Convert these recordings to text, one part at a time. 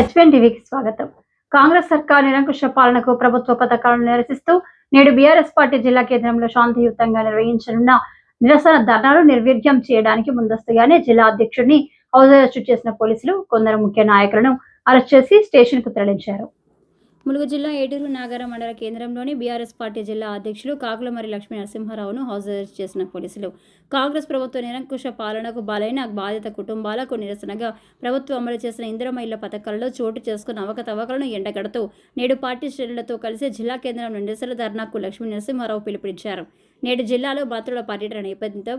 హెచ్పిఎన్ టీవీకి స్వాగతం. కాంగ్రెస్ సర్కార్ నిరంకుశ పాలనకు ప్రభుత్వ పథకాలను నిరసిస్తూ నేడు బీఆర్ఎస్ పార్టీ జిల్లా కేంద్రంలో శాంతియుతంగా నిర్వహించనున్న నిరసన ధర్నాలు నిర్వీర్యం చేయడానికి ముందస్తుగానే జిల్లా అధ్యక్షుడిని హౌస్ అరెస్టు చేసిన పోలీసులు కొందరు ముఖ్య నాయకులను అరెస్ట్ చేసి స్టేషన్కు తరలించారు. ములుగు జిల్లా ఏటూరు నాగర మండల కేంద్రంలోని బీఆర్ఎస్ పార్టీ జిల్లా అధ్యక్షులు కాకులమరి లక్ష్మీ నరసింహారావును హౌస్ అరెస్ట్ చేసిన పోలీసులు. కాంగ్రెస్ ప్రభుత్వ నిరంకుశ పాలనకు బలైన బాధిత కుటుంబాలకు నిరసనగా ప్రభుత్వం అమలు చేసిన ఇందిరమ ఇళ్ళ పథకాలలో చోటు చేసుకున్న అవకతవకలను ఎండగడుతూ నేడు పార్టీ శ్రేణులతో కలిసి జిల్లా కేంద్రం నిరసన ధర్నాకు లక్ష్మీ నరసింహారావు పిలుపునిచ్చారు. నేడు జిల్లాలో బాత్రుల పర్యటన నేపథ్యంతో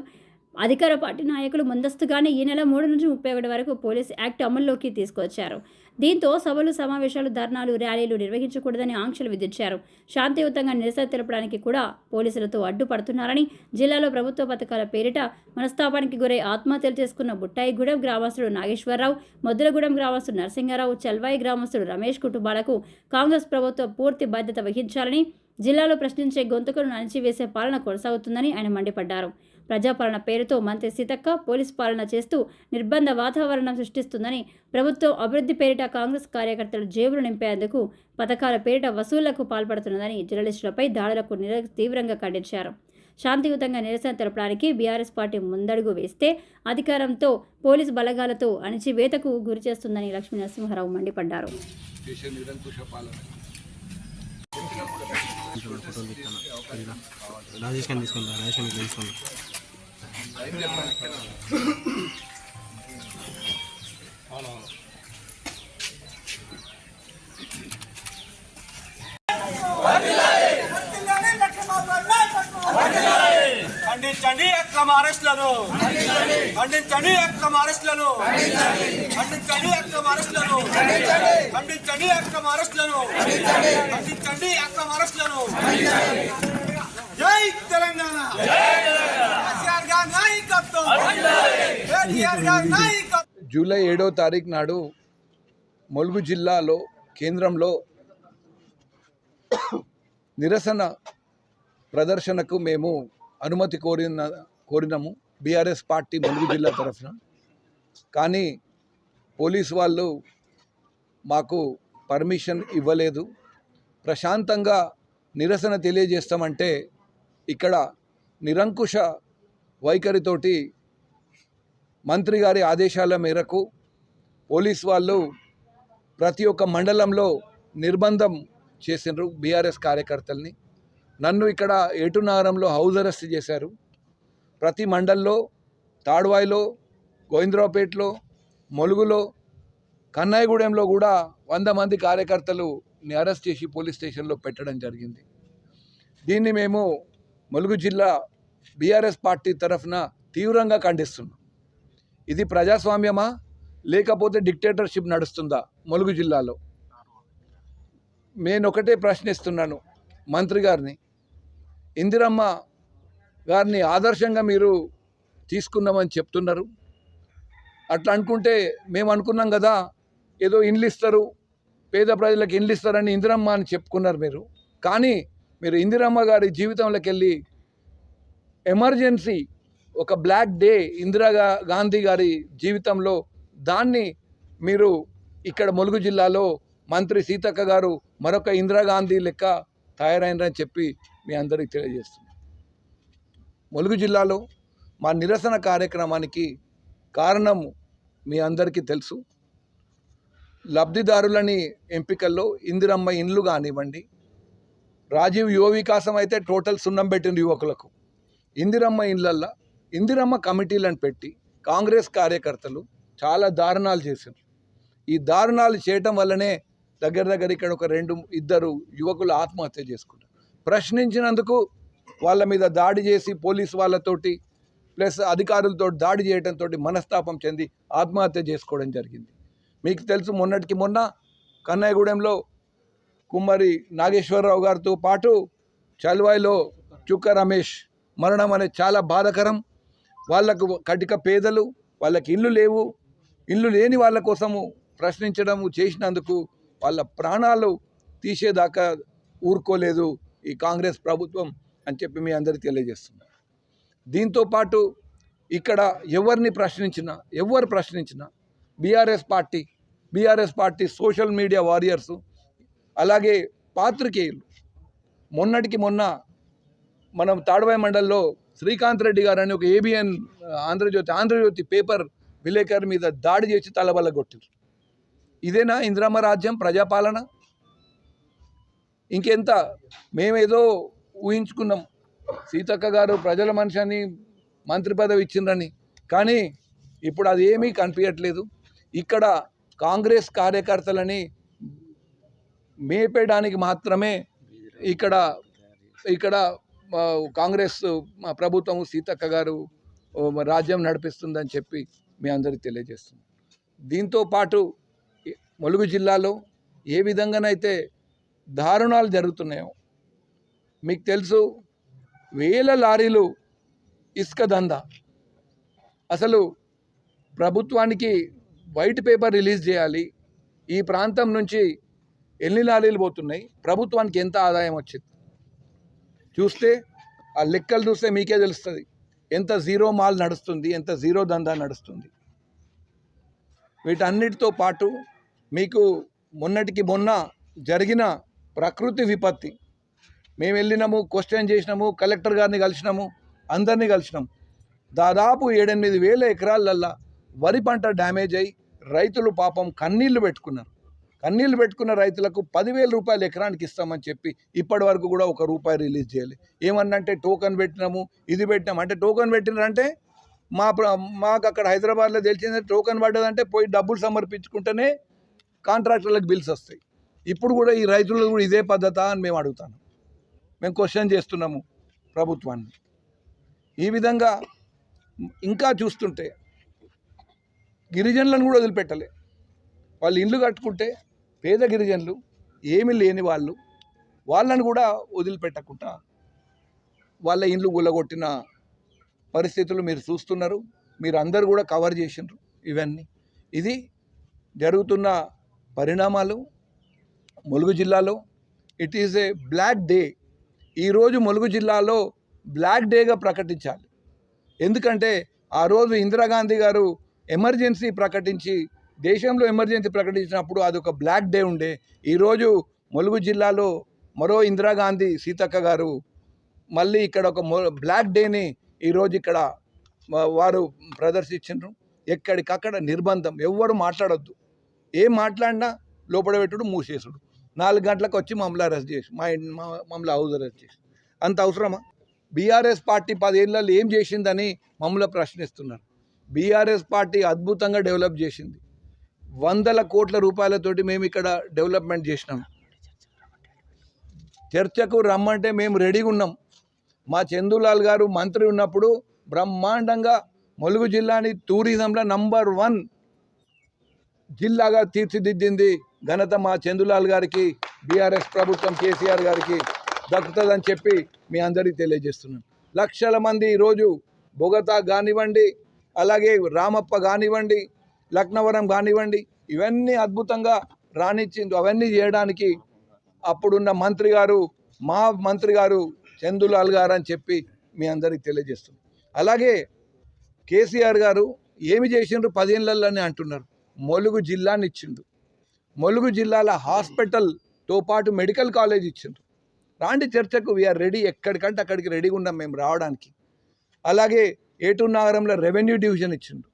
అధికార పార్టీ నాయకులు ముందస్తుగానే ఈ నెల మూడు నుంచి ముప్పై ఒకటి వరకు పోలీస్ యాక్ట్ అమల్లోకి తీసుకొచ్చారు. దీంతో సభలు సమావేశాలు ధర్నాలు ర్యాలీలు నిర్వహించకూడదని ఆంక్షలు విధించారు. శాంతియుతంగా నిరసన తెలపడానికి కూడా పోలీసులతో అడ్డుపడుతున్నారని జిల్లాలో ప్రభుత్వ పథకాల పేరిట మనస్తాపానికి గురై ఆత్మహత్యలు చేసుకున్న బుట్టాయిగూడెం గ్రామస్తుడు నాగేశ్వరరావు మొదలగూడెం గ్రామస్తుడు నరసింహారావు చల్వాయి గ్రామస్తుడు రమేష్ కుటుంబాలకు కాంగ్రెస్ ప్రభుత్వం పూర్తి బాధ్యత వహించాలని జిల్లాలో ప్రశ్నించే గొంతుకలను అణిచివేసే పాలన కొనసాగుతుందని ఆయన మండిపడ్డారు. ప్రజాపాలన పేరుతో మంత్రి సీతక్క పోలీస్ పాలన చేస్తూ నిర్బంధ వాతావరణం సృష్టిస్తుందని ప్రభుత్వం అభివృద్ధి పేరిట కాంగ్రెస్ కార్యకర్తలు జేబులు నింపేందుకు పథకాల పేరిట వసూళ్ళకు పాల్పడుతున్నదని జర్నలిస్టులపై దాడులకు నిర తీవ్రంగా ఖండించారు. శాంతియుతంగా నిరసన తెలపడానికి బీఆర్ఎస్ పార్టీ ముందడుగు వేస్తే అధికారంతో పోలీసు బలగాలతో అణిచివేతకు గురి చేస్తుందని లక్ష్మీ నరసింహారావు మండిపడ్డారు. రాజేష్ రాజేష్ తీసుకుంటా. ఖండించండి అక్రమ అరెస్టులను. ఖండించండి అక్రమ అరెస్టులను. ఖండించండి అక్రమ అరెస్టులను. ఖండించండి అక్రమ అరెస్టులను. ఖండించండి అక్రమ అరెస్టులను జై తెలంగాణ కేసీఆర్ గారి నాయకత్వం కేటీఆర్ గారి నాయకత్వం జూలై ఏడో తారీఖు నాడు ములుగు జిల్లాలో కేంద్రంలో నిరసన ప్రదర్శనకు మేము అనుమతి కోరిన కోరినాము. బీఆర్ఎస్ పార్టీ ములుగు జిల్లా తరఫున. కానీ పోలీస్ వాళ్ళు మాకు పర్మిషన్ ఇవ్వలేదు. ప్రశాంతంగా నిరసన తెలియజేస్తామంటే ఇక్కడ నిరంకుశ వైఖరితోటి మంత్రి గారి ఆదేశాల మేరకు పోలీస్ వాళ్ళు ప్రతి ఒక్క మండలంలో నిర్బంధం చేసిండ్రు బీఆర్ఎస్ కార్యకర్తల్ని. నన్ను ఇక్కడ ఏటునగరంలో హౌస్ అరెస్ట్ చేశారు. ప్రతి మండల్లో తాడ్వాయిలో గోవిందరావుపేటలో మొలుగులో కన్నాయిగూడెంలో కూడా వంద మంది కార్యకర్తలు అరెస్ట్ చేసి పోలీస్ స్టేషన్లో పెట్టడం జరిగింది. దీన్ని మేము ములుగు జిల్లా బీఆర్ఎస్ పార్టీ తరఫున తీవ్రంగా ఖండిస్తున్నాం. ఇది ప్రజాస్వామ్యమా? లేకపోతే డిక్టేటర్షిప్ నడుస్తుందా ములుగు జిల్లాలో? నేను ఒకటే ప్రశ్నిస్తున్నాను మంత్రి గారిని. ఇందిరమ్మ గారిని ఆదర్శంగా మీరు తీసుకున్నామని చెప్తున్నారు. అట్లా అనుకుంటే మేము అనుకున్నాం కదా ఏదో ఇండ్లు ఇస్తారు పేద ప్రజలకు ఇండ్లు ఇస్తారని ఇందిరమ్మ అని చెప్పుకున్నారు మీరు. కానీ మీరు ఇందిరమ్మ గారి జీవితంలోకి వెళ్ళి ఎమర్జెన్సీ ఒక బ్లాక్ డే ఇందిరా గాంధీ గారి జీవితంలో దాన్ని మీరు ఇక్కడ ములుగు జిల్లాలో మంత్రి సీతక్క గారు మరొక ఇందిరాగాంధీ లెక్క తయారైనని చెప్పి మీ అందరికీ తెలియజేస్తున్నాను ములుగు జిల్లాలో మా నిరసన కార్యక్రమానికి కారణం మీ అందరికీ తెలుసు. లబ్ధిదారులని ఎంపికల్లో ఇందిరమ్మ ఇండ్లు కానివ్వండి రాజీవ్ యువ వికాసం అయితే టోటల్ సున్నం పెట్టిన యువకులకు. ఇందిరమ్మ ఇండ్లల్లో ఇందిరమ్మ కమిటీలను పెట్టి కాంగ్రెస్ కార్యకర్తలు చాలా దారుణాలు చేశారు. ఈ దారుణాలు చేయటం వల్లనే దగ్గర దగ్గర ఇక్కడ ఒక రెండు ఇద్దరు యువకులు ఆత్మహత్య చేసుకున్నారు. ప్రశ్నించినందుకు వాళ్ళ మీద దాడి చేసి పోలీస్ వాళ్ళతోటి ప్లస్ అధికారులతో దాడి చేయడంతో మనస్తాపం చెంది ఆత్మహత్య చేసుకోవడం జరిగింది. మీకు తెలుసు మొన్నటికి మొన్న కన్నయ్యగూడెంలో కుమ్మరి నాగేశ్వరరావు గారితో పాటు చల్వాయిలో చుక్క రమేష్ మరణం అనేది చాలా బాధకరం. వాళ్ళకు కటిక పేదలు వాళ్ళకి ఇల్లు లేవు. ఇల్లు లేని వాళ్ళ కోసము ప్రశ్నించడము చేసినందుకు వాళ్ళ ప్రాణాలు తీసేదాకా ఊరుకోలేదు ఈ కాంగ్రెస్ ప్రభుత్వం అని చెప్పి మీ అందరికీ తెలియజేస్తున్నారు దీంతో పాటు ఇక్కడ ఎవరిని ప్రశ్నించినా ఎవరు ప్రశ్నించినా BRS party BRS party social media warriors అలాగే పాత్రికేయులు. మొన్నటికి మొన్న మనం తాడవాయి మండల్లో శ్రీకాంత్ రెడ్డి గారు అని ఒక ఏబిఎన్ ఆంధ్రజ్యోతి ఆంధ్రజ్యోతి పేపర్ విలేకరు మీద దాడి చేసి తలబలగొట్టారు. ఇదేనా ఇంద్రమ రాజ్యం ప్రజాపాలన? ఇంకెంత? మేమేదో ఊహించుకున్నాం. సీతక్క గారు ప్రజల మనిషిని మంత్రి పదవి ఇచ్చిండ్రని. కానీ ఇప్పుడు అది ఏమీ కనిపించట్లేదు ఇక్కడ కాంగ్రెస్ కార్యకర్తలని మేపేయడానికి మాత్రమే ఇక్కడ ఇక్కడ కాంగ్రెస్ ప్రభుత్వం సీతక్క గారు రాజ్యం నడిపిస్తుందని చెప్పి మీ అందరికీ తెలియజేస్తుంది దీంతో పాటు ములుగు జిల్లాలో ఏ విధంగానైతే దారుణాలు జరుగుతున్నాయో మీకు తెలుసు వేల లారీలు ఇసుక దందా. అసలు ప్రభుత్వానికి వైట్ పేపర్ రిలీజ్ చేయాలి. ఈ ప్రాంతం నుంచి ఎన్ని లారీలు పోతున్నాయి? ప్రభుత్వానికి ఎంత ఆదాయం వచ్చింది? చూస్తే ఆ లెక్కలు చూస్తే మీకే తెలుస్తుంది. ఎంత జీరో మాల్ నడుస్తుంది ఎంత జీరో దందా నడుస్తుంది. వీటన్నిటితో పాటు మీకు మొన్నటికి మొన్న జరిగిన ప్రకృతి విపత్తి. మేము వెళ్ళినాము క్వశ్చన్ చేసినాము కలెక్టర్ గారిని కలిసినాము అందరినీ కలిసినాము దాదాపు ఏడెనిమిది వేల ఎకరాలల్లా వరి పంట డ్యామేజ్ అయి రైతులు పాపం కన్నీళ్ళు పెట్టుకున్నారు. కన్నీళ్ళు పెట్టుకున్న రైతులకు పదివేల రూపాయలు ఎకరానికి ఇస్తామని చెప్పి ఇప్పటి వరకు కూడా ఒక రూపాయి రిలీజ్ చేయాలి. ఏమన్నంటే టోకన్ పెట్టినాము ఇది పెట్టినాము. అంటే టోకన్ పెట్టినారంటే మా మాకు అక్కడ హైదరాబాద్లో తెలిసింది టోకన్ పడ్డదంటే పోయి డబ్బులు సమర్పించుకుంటేనే కాంట్రాక్టర్లకు బిల్స్ వస్తాయి. ఇప్పుడు కూడా ఈ రైతులు కూడా ఇదే పద్ధత అని మేము అడుగుతాను. మేము క్వశ్చన్ చేస్తున్నాము ప్రభుత్వాన్ని. ఈ విధంగా ఇంకా చూస్తుంటే గిరిజనులను కూడా వదిలిపెట్టలే. వాళ్ళు ఇల్లు కట్టుకుంటే పేద గిరిజనులు ఏమీ లేని వాళ్ళు వాళ్ళను కూడా వదిలిపెట్టకుండా వాళ్ళ ఇండ్లు గుల్లగొట్టిన పరిస్థితులు మీరు చూస్తున్నారు. మీరు అందరు కూడా కవర్ చేసిండ్రు ఇవన్నీ. ఇది జరుగుతున్న పరిణామాలు ములుగు జిల్లాలో. It is a black day ఈరోజు ములుగు జిల్లాలో బ్లాక్ డేగా ప్రకటించాలి. ఎందుకంటే ఆ రోజు ఇందిరాగాంధీ గారు ఎమర్జెన్సీ ప్రకటించి దేశంలో ఎమర్జెన్సీ ప్రకటించినప్పుడు అది ఒక బ్లాక్ డే ఉండే. ఈరోజు ములుగు జిల్లాలో మరో ఇందిరాగాంధీ సీతక్క గారు మళ్ళీ ఇక్కడ ఒక బ్లాక్ డేని ఈరోజు ఇక్కడ వారు ప్రదర్శించారు ఎక్కడికక్కడ నిర్బంధం ఎవ్వరు మాట్లాడొద్దు. ఏం మాట్లాడినా లోపల పెట్టుడు మూసేసుడు. నాలుగు గంటలకు వచ్చి మమ్మల్ని అరెస్ట్ చేసి మా ఇన్- మా మమ్మల్ని హౌస్ అరెస్ట్ చేసి. అంత అవసరమా? బీఆర్ఎస్ పార్టీ పదేళ్ళలో ఏం చేసిందని మమ్మల్ని ప్రశ్నిస్తున్నారు. బీఆర్ఎస్ పార్టీ అద్భుతంగా డెవలప్ చేసింది. వందల కోట్ల రూపాయలతోటి మేము ఇక్కడ డెవలప్మెంట్ చేసినాం. చర్చకు రమ్మంటే మేము రెడీగా ఉన్నాం. మా చందులాల్ గారు మంత్రి ఉన్నప్పుడు బ్రహ్మాండంగా ములుగు జిల్లాని టూరిజంలో నంబర్ వన్ జిల్లాగా తీర్చిదిద్దింది ఘనత మా చందులాల్ గారికి బీఆర్ఎస్ ప్రభుత్వం కేసీఆర్ గారికి దక్కుతుందని చెప్పి మీ అందరికీ తెలియజేస్తున్నాను. లక్షల మంది ఈరోజు బొగతా కానివ్వండి అలాగే రామప్ప కానివ్వండి లక్నవరం కానివ్వండి ఇవన్నీ అద్భుతంగా రాణించింది అవన్నీ చేయడానికి అప్పుడున్న మంత్రి గారు మా మంత్రి గారు చందులాల్ గారు అని చెప్పి మీ అందరికి తెలియజేస్తుంది అలాగే కేసీఆర్ గారు ఏమి చేసిండ్రు? పదేళ్ళని అంటున్నారు. మొలుగు జిల్లాని ఇచ్చిండు మొలుగు జిల్లాల హాస్పిటల్తో పాటు మెడికల్ కాలేజ్ ఇచ్చిండ్రు. రాండి చర్చకు వీఆర్ రెడీ ఎక్కడికంటే అక్కడికి రెడీగా ఉన్నాం మేము రావడానికి. అలాగే ఏటూరు నగరంలో రెవెన్యూ డివిజన్ ఇచ్చిండు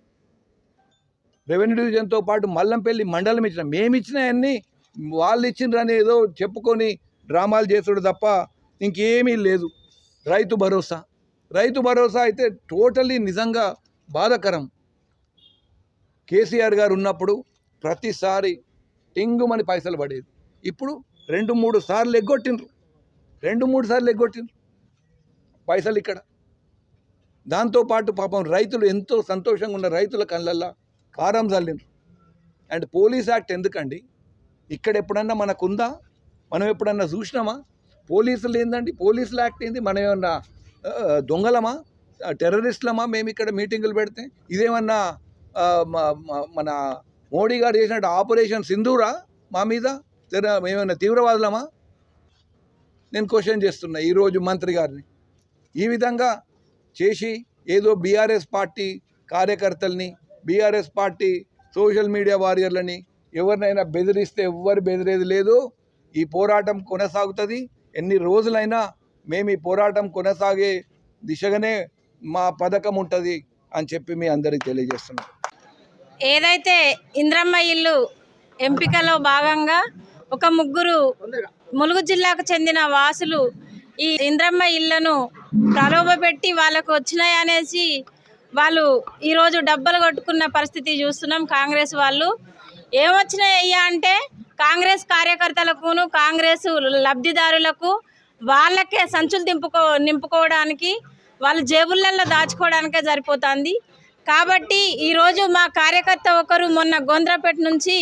రెవెన్యూ డివిజన్తో పాటు మల్లంపల్లి మండలం ఇచ్చిన మేము ఇచ్చినవన్నీ వాళ్ళు ఇచ్చిండ్రని ఏదో చెప్పుకొని డ్రామాలు చేసాడు తప్ప ఇంకేమీ లేదు. రైతు భరోసా. రైతు భరోసా అయితే టోటల్లీ నిజంగా బాధకరం. కేసీఆర్ గారు ఉన్నప్పుడు ప్రతిసారి టింగుమని పైసలు పడేది. ఇప్పుడు రెండు మూడు సార్లు ఎగ్గొట్టిండ్రు. రెండు మూడు సార్లు ఎగ్గొట్టిండ్రు. పైసలు ఇక్కడ. దాంతోపాటు పాపం రైతులు ఎంతో సంతోషంగా ఉన్న రైతుల కళ్ళల్లో కారం చల్లిండ్రు అండ్ పోలీస్ యాక్ట్ ఎందుకండి? ఇక్కడ ఎప్పుడన్నా మనకుందా? మనం ఎప్పుడన్నా చూసినామా? పోలీసులు ఏందండి? పోలీసుల యాక్ట్ ఏంది? మనం ఏమన్నా దొంగలమా? టెర్రరిస్టులమా? మేము ఇక్కడ మీటింగులు పెడితే ఇదేమన్నా మన మోడీ గారు చేసినట్టు ఆపరేషన్ సింధూరా మా మీద? తెర- మేమన్నా తీవ్రవాదులమా? నేను క్వశ్చన్ చేస్తున్నా ఈరోజు మంత్రి గారిని. ఈ విధంగా చేసి ఏదో బీఆర్ఎస్ పార్టీ కార్యకర్తల్ని బీఆర్ఎస్ పార్టీ సోషల్ మీడియా వారియర్లని ఎవరినైనా బెదిరిస్తే ఎవ్వరు బెదిరేది లేదు. ఈ పోరాటం కొనసాగుతుంది. ఎన్ని రోజులైనా మేము ఈ పోరాటం కొనసాగే దిశగానే మా పథకం ఉంటుంది అని చెప్పి మీ అందరికీ తెలియజేస్తున్నాం. ఏదైతే ఇంద్రమ్మ ఇల్లు ఎంపికలో భాగంగా ఒక ముగ్గురు ములుగు జిల్లాకు చెందిన వాసులు ఈ ఇంద్రమ్మ ఇళ్ళను ప్రలోభపెట్టి వాళ్ళకు వచ్చినాయనేసి వాళ్ళు ఈరోజు డబ్బలు కొట్టుకున్న పరిస్థితి చూస్తున్నాం కాంగ్రెస్ వాళ్ళు. ఏమొచ్చినాయ్యా అంటే కాంగ్రెస్ కార్యకర్తలకును కాంగ్రెస్ లబ్ధిదారులకు వాళ్ళకే సంచులు దింపుకో నింపుకోవడానికి వాళ్ళ జేబులలో దాచుకోవడానికే సరిపోతుంది. కాబట్టి ఈరోజు మా కార్యకర్త ఒకరు మొన్న గోంద్రపేట నుంచి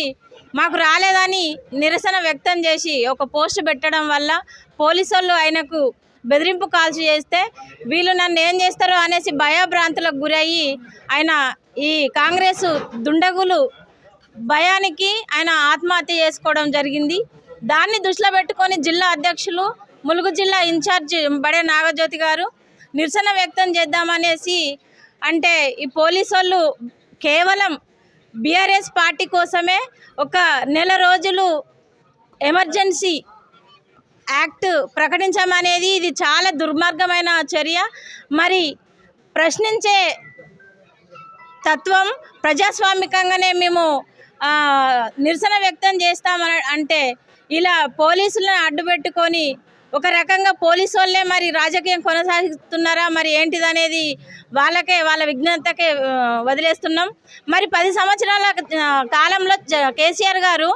మాకు రాలేదని నిరసన వ్యక్తం చేసి ఒక పోస్ట్ పెట్టడం వల్ల పోలీసు వాళ్ళు ఆయనకు బెదిరింపు కాల్స్ చేస్తే వీళ్ళు నన్ను ఏం చేస్తారో అనేసి భయభ్రాంతులకు గురయ్యి ఆయన ఈ కాంగ్రెస్ దుండగులు భయానికి ఆయన ఆత్మహత్య చేసుకోవడం జరిగింది. దాన్ని దృష్టిలో పెట్టుకొని జిల్లా అధ్యక్షులు ములుగు జిల్లా ఇన్ఛార్జ్ బడే నాగజ్యోతి గారు నిరసన వ్యక్తం చేద్దామనేసి అంటే ఈ పోలీసు వాళ్ళు కేవలం బీఆర్ఎస్ పార్టీ కోసమే ఒక నెల రోజులు ఎమర్జెన్సీ యాక్ట్ ప్రకటించమనేది ఇది చాలా దుర్మార్గమైన చర్య. మరి ప్రశ్నించే తత్వం ప్రజాస్వామికంగానే మేము నిరసన వ్యక్తం చేస్తామని అంటే ఇలా పోలీసులను అడ్డుపెట్టుకొని ఒక రకంగా పోలీసు వాళ్ళే మరి రాజకీయం కొనసాగిస్తున్నారా? మరి ఏంటిదనేది వాళ్ళకే వాళ్ళ విజ్ఞతకే వదిలేస్తున్నాం. మరి పది సంవత్సరాల కాలంలో జ- కేసీఆర్ గారు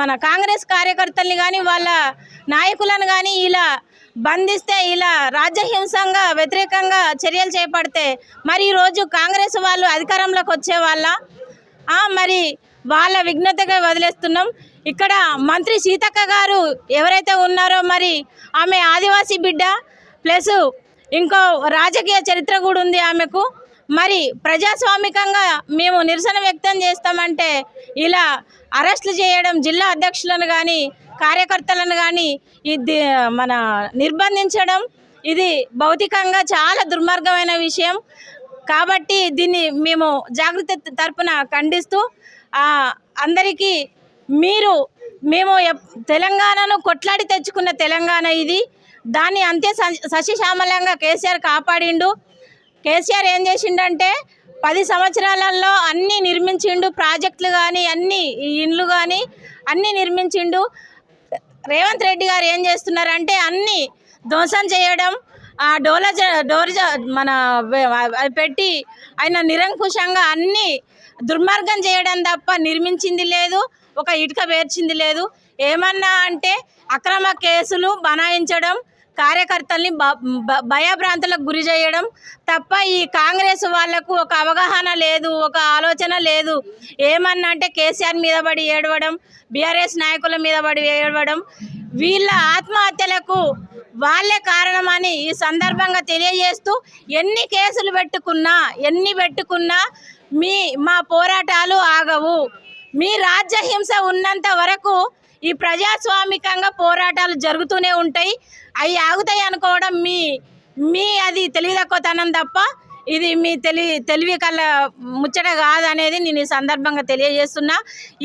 మన కాంగ్రెస్ కార్యకర్తల్ని కానీ వాళ్ళ నాయకులను కానీ ఇలా బంధిస్తే ఇలా రాజ్యహింసంగా వ్యతిరేకంగా చర్యలు చేపడితే మరి ఈరోజు కాంగ్రెస్ వాళ్ళు అధికారంలోకి వచ్చే వాళ్ళ? మరి వాళ్ళ విఘ్నతగా వదిలేస్తున్నాం. ఇక్కడ మంత్రి సీతక్క గారు ఎవరైతే ఉన్నారో మరి ఆమె ఆదివాసీ బిడ్డ ప్లస్ ఇంకో రాజకీయ చరిత్ర కూడా ఉంది ఆమెకు. మరి ప్రజాస్వామికంగా మేము నిరసన వ్యక్తం చేస్తామంటే ఇలా అరెస్టులు చేయడం జిల్లా అధ్యక్షులను కానీ కార్యకర్తలను కానీ ఇది మన నిర్బంధించడం ఇది భౌతికంగా చాలా దుర్మార్గమైన విషయం. కాబట్టి దీన్ని మేము జాగ్రత్త తరపున ఖండిస్తూ అందరికీ మీరు మేము తెలంగాణను కొట్లాడి తెచ్చుకున్న తెలంగాణ ఇది. దాన్ని అంతే స- కేసీఆర్ కాపాడిండు. కేసీఆర్ ఏం చేసిండంటే పది సంవత్సరాలలో అన్నీ నిర్మించిండు ప్రాజెక్టులు కానీ అన్నీ ఇండ్లు కానీ అన్నీ నిర్మించిండు. రేవంత్ రెడ్డి గారు ఏం చేస్తున్నారంటే అన్నీ ధ్వంసం చేయడం ఆ డోల జ- డోర్ మన పెట్టి ఆయన నిరంకుశంగా అన్నీ దుర్మార్గం చేయడం తప్ప నిర్మించింది లేదు ఒక ఇటుక పేర్చింది లేదు. ఏమన్నా అంటే అక్రమ కేసులు బనాయించడం కార్యకర్తల్ని బ- భయభ్రాంతులకు గురి చేయడం తప్ప ఈ కాంగ్రెస్ వాళ్ళకు ఒక అవగాహన లేదు ఒక ఆలోచన లేదు. ఏమన్నా అంటే కేసీఆర్ మీద పడి ఏడవడం బీఆర్ఎస్ నాయకుల మీద పడి ఏడవడం వీళ్ళ ఆత్మహత్యలకు వాళ్ళే కారణమని ఈ సందర్భంగా తెలియజేస్తూ ఎన్ని కేసులు పెట్టుకున్నా ఎన్ని పెట్టుకున్నా మీ మా పోరాటాలు ఆగవు. మీ రాజ్యహింస ఉన్నంత వరకు ఈ ప్రజాస్వామికంగా పోరాటాలు జరుగుతూనే ఉంటాయి. అవి ఆగుతాయి అనుకోవడం మీ మీ అది తెలివితక్కువతనం తప్ప ఇది మీ తెలి తెలివి కల ముచ్చట కాదనేది నేను ఈ సందర్భంగా తెలియజేస్తున్నా.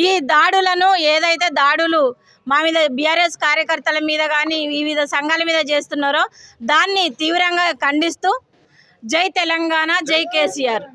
ఈ దాడులను ఏదైతే దాడులు మా మీద బీఆర్ఎస్ కార్యకర్తల మీద కానీ వివిధ సంఘాల మీద చేస్తున్నారో దాన్ని తీవ్రంగా ఖండిస్తూ జై తెలంగాణ జై కేసీఆర్.